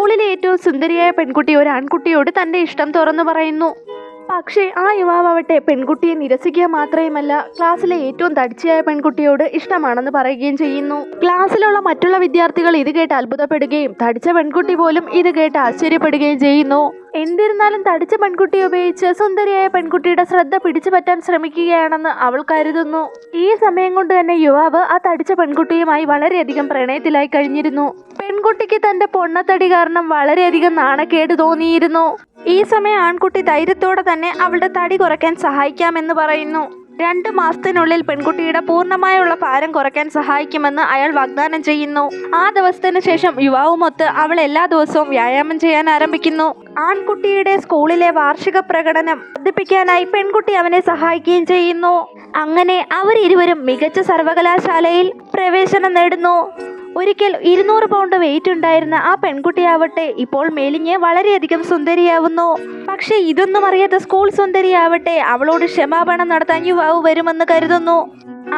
സ്കൂളിലെ ഏറ്റവും സുന്ദരിയായ പെൺകുട്ടി ഒരു ആൺകുട്ടിയോട് തന്റെ ഇഷ്ടം തുറന്നു പറയുന്നു. പക്ഷേ ആ യുവാവട്ടെ പെൺകുട്ടിയെ നിരസിക്കുക മാത്രമല്ല ക്ലാസ്സിലെ ഏറ്റവും തടിച്ചയായ പെൺകുട്ടിയോട് ഇഷ്ടമാണെന്ന് പറയുകയും ചെയ്യുന്നു. ക്ലാസ്സിലുള്ള മറ്റുള്ള വിദ്യാർത്ഥികൾ ഇത് കേട്ട് അത്ഭുതപ്പെടുകയും തടിച്ച പെൺകുട്ടി പോലും ഇത് കേട്ട് ആശ്ചര്യപ്പെടുകയും ചെയ്യുന്നു. എന്നിരുന്നാലും തടിച്ച പെൺകുട്ടി ഉപയോഗിച്ച് സുന്ദരിയായ പെൺകുട്ടിയുടെ ശ്രദ്ധ പിടിച്ചു പറ്റാൻ ശ്രമിക്കുകയാണെന്ന് അവൾ കരുതുന്നു. ഈ സമയം കൊണ്ട് തന്നെ യുവാവ് ആ തടിച്ച പെൺകുട്ടിയുമായി വളരെയധികം പ്രണയത്തിലായി കഴിഞ്ഞിരുന്നു. പെൺകുട്ടിക്ക് തന്റെ പൊണ്ണത്തടി കാരണം വളരെയധികം നാണക്കേട് തോന്നിയിരുന്നു. ഈ സമയം ആൺകുട്ടി ധൈര്യത്തോടെ തന്നെ അവളുടെ തടി കുറയ്ക്കാൻ സഹായിക്കാമെന്ന് പറയുന്നു. രണ്ട് മാസത്തിനുള്ളിൽ പെൺകുട്ടിയുടെ പൂർണമായുള്ള ഭാരം കുറയ്ക്കാൻ സഹായിക്കുമെന്ന് അയാൾ വാഗ്ദാനം ചെയ്യുന്നു. ആ ദിവസത്തിന് ശേഷം യുവാവുമൊത്ത് അവൾ എല്ലാ ദിവസവും വ്യായാമം ചെയ്യാൻ ആരംഭിക്കുന്നു. ആൺകുട്ടിയുടെ സ്കൂളിലെ വാർഷിക പ്രകടനം വർദ്ധിപ്പിക്കാനായി പെൺകുട്ടി അവനെ സഹായിക്കുകയും ചെയ്യുന്നു. അങ്ങനെ അവരിരുവരും മികച്ച സർവകലാശാലയിൽ പ്രവേശനം നേടുന്നു. ഒരിക്കൽ ഇരുന്നൂറ് പൗണ്ട് വെയിറ്റ് ഉണ്ടായിരുന്ന ആ പെൺകുട്ടിയാവട്ടെ ഇപ്പോൾ മെലിഞ്ഞ് വളരെയധികം സുന്ദരിയാവുന്നു. പക്ഷേ ഇതൊന്നും അറിയാത്ത സ്കൂൾ സുന്ദരിയാവട്ടെ അവളോട് ക്ഷമാപണം നടത്താൻ യുവാവ് വരുമെന്ന് കരുതുന്നു.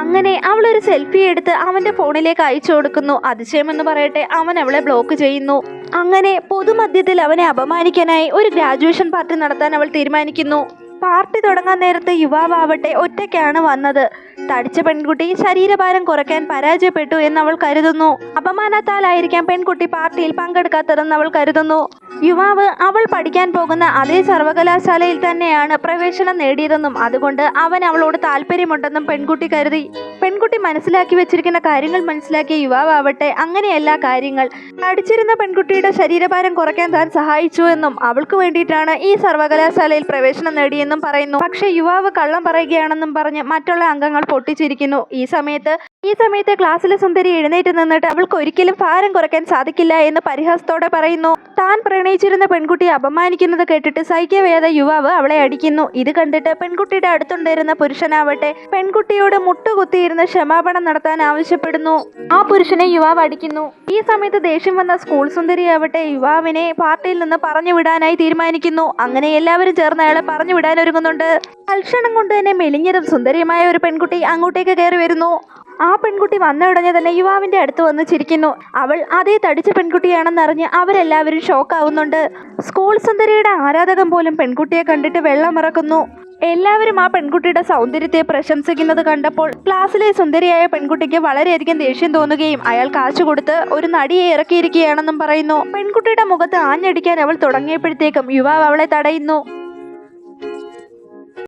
അങ്ങനെ അവൾ ഒരു സെൽഫി എടുത്ത് അവന്റെ ഫോണിലേക്ക് അയച്ചു കൊടുക്കുന്നു. അതിശയമെന്ന് പറയട്ടെ അവൻ അവളെ ബ്ലോക്ക് ചെയ്യുന്നു. അങ്ങനെ പൊതുമധ്യത്തിൽ അവനെ അപമാനിക്കാനായി ഒരു ഗ്രാജുവേഷൻ പാർട്ടി നടത്താൻ അവൾ തീരുമാനിക്കുന്നു. പാർട്ടി തുടങ്ങാൻ നേരത്തെ യുവാവാവട്ടെ ഒറ്റയ്ക്കാണ് വന്നത്. തടിച്ച പെൺകുട്ടി ശരീരഭാരം കുറയ്ക്കാൻ പരാജയപ്പെട്ടു എന്ന് അവൾ കരുതുന്നു. അപമാനത്താലായിരിക്കാം പെൺകുട്ടി പാർട്ടിയിൽ പങ്കെടുക്കാത്തതെന്ന് അവൾ കരുതുന്നു. യുവാവ് അവൾ പഠിക്കാൻ പോകുന്ന അതേ സർവകലാശാലയിൽ തന്നെയാണ് പ്രവേശനം നേടിയതെന്നും അതുകൊണ്ട് അവൻ അവളോട് താല്പര്യമുണ്ടെന്നും പെൺകുട്ടി കരുതി. പെൺകുട്ടി മനസ്സിലാക്കി വെച്ചിരിക്കുന്ന കാര്യങ്ങൾ മനസ്സിലാക്കിയ യുവാവട്ടെ അങ്ങനെയല്ല കാര്യങ്ങൾ. പഠിച്ചിരുന്ന പെൺകുട്ടിയുടെ ശരീരഭാരം കുറയ്ക്കാൻ താൻ സഹായിച്ചു എന്നും അവൾക്ക് വേണ്ടിയിട്ടാണ് ഈ സർവകലാശാലയിൽ പ്രവേശനം നേടിയെന്നും പറയുന്നു. പക്ഷേ യുവാവ് കള്ളം പറയുകയാണെന്നും പറഞ്ഞ് മറ്റുള്ള അംഗങ്ങൾ പൊട്ടിച്ചിരിക്കുന്നു. ഈ സമയത്ത് ഈ സമയത്ത് ക്ലാസ്സിലെ സുന്ദരി എഴുന്നേറ്റ് നിന്നിട്ട് അവൾക്ക് ഒരിക്കലും ഭാരം കുറയ്ക്കാൻ സാധിക്കില്ല എന്ന് പരിഹാസത്തോടെ പറയുന്നു. താൻ പ്രണയിച്ചിരുന്ന പെൺകുട്ടി അപമാനിക്കുന്നത് കേട്ടിട്ട് സൈക്യവേദ യുവാവ് അവളെ അടിക്കുന്നു. ഇത് കണ്ടിട്ട് പെൺകുട്ടിയുടെ അടുത്തുണ്ടായിരുന്ന പുരുഷനാവട്ടെ പെൺകുട്ടിയോട് മുട്ടുകുത്തിയിരുന്ന് ക്ഷമാപണം നടത്താൻ ആവശ്യപ്പെടുന്നു. ആ പുരുഷനെ യുവാവ് അടിക്കുന്നു. ഈ സമയത്ത് ദേഷ്യം വന്ന സ്കൂൾ സുന്ദരിയാവട്ടെ യുവാവിനെ പാർട്ടിയിൽ നിന്ന് പറഞ്ഞു വിടാനായി തീരുമാനിക്കുന്നു. അങ്ങനെ എല്ലാവരും ചേർന്ന് അയാളെ പറഞ്ഞു വിടാൻ ഒരുങ്ങുന്നുണ്ട്. തൽക്ഷണം കൊണ്ട് തന്നെ മെലിഞ്ഞതും സുന്ദരിയുമായ ഒരു പെൺകുട്ടി അങ്ങോട്ടേക്ക് കയറി വരുന്നു. ആ പെൺകുട്ടി വന്ന ഉടനെ തന്നെ യുവാവിന്റെ അടുത്ത് വന്ന് ചിരിക്കുന്നു. അവൾ അതേ തടിച്ച പെൺകുട്ടിയാണെന്നറിഞ്ഞ് അവരെല്ലാവരും ഷോക്കാവുന്നുണ്ട്. സ്കൂൾ സുന്ദരിയുടെ ആരാധകം പോലും പെൺകുട്ടിയെ കണ്ടിട്ട് വെള്ളമിറക്കുന്നു എല്ലാവരും ആ പെൺകുട്ടിയുടെ സൗന്ദര്യത്തെ പ്രശംസിക്കുന്നത് കണ്ടപ്പോൾ ക്ലാസ്സിലെ സുന്ദരിയായ പെൺകുട്ടിക്ക് വളരെയധികം ദേഷ്യം തോന്നുകയും അയാൾ കാശ് കൊടുത്ത് ഒരു നടിയെ ഇറക്കിയിരിക്കുകയാണെന്നും പറയുന്നു. പെൺകുട്ടിയുടെ മുഖത്ത് ആഞ്ഞടിക്കാൻ അവൾ തുടങ്ങിയപ്പോഴത്തേക്കും യുവാവ് അവളെ തടയുന്നു.